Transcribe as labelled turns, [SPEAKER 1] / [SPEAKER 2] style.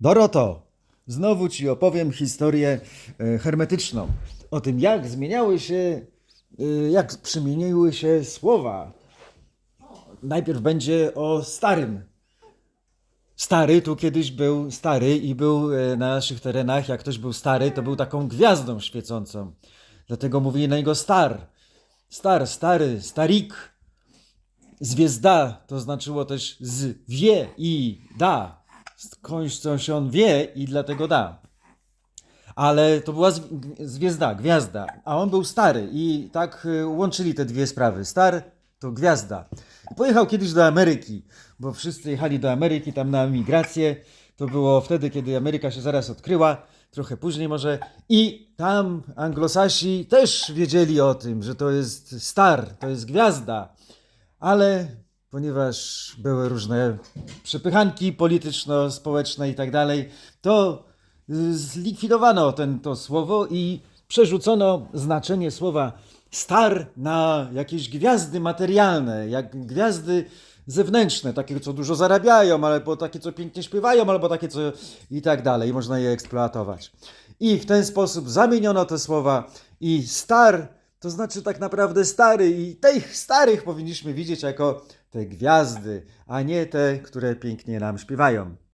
[SPEAKER 1] Doroto, znowu ci opowiem historię e, hermetyczną. O tym, jak zmieniały się, e, jak przemieniły się słowa. Najpierw będzie o starym. Stary tu kiedyś był stary i był e, na naszych terenach, jak ktoś był stary, to był taką gwiazdą świecącą. Dlatego mówili na niego star. Star, stary, starik. Zwiezda to znaczyło też z wie i da. Skądś coś on wie i dlatego da. Ale to była zw- zwiezda, gwiazda, a on był stary i tak y, łączyli te dwie sprawy. Star to gwiazda. Pojechał kiedyś do Ameryki, bo wszyscy jechali do Ameryki tam na migrację. To było wtedy, kiedy Ameryka się zaraz odkryła, trochę później może. I tam anglosasi też wiedzieli o tym, że to jest star, to jest gwiazda. Ale ponieważ były różne przepychanki polityczno-społeczne i tak dalej, to y, zlikwidowano ten, to słowo i przerzucono znaczenie słowa star na jakieś gwiazdy materialne, jak gwiazdy zewnętrzne, takie, co dużo zarabiają, albo takie, co pięknie śpiewają, albo takie, co i tak dalej. Można je eksploatować. I w ten sposób zamieniono te słowa i star to znaczy tak naprawdę stary i tych starych powinniśmy widzieć jako te gwiazdy, a nie te, które pięknie nam śpiewają.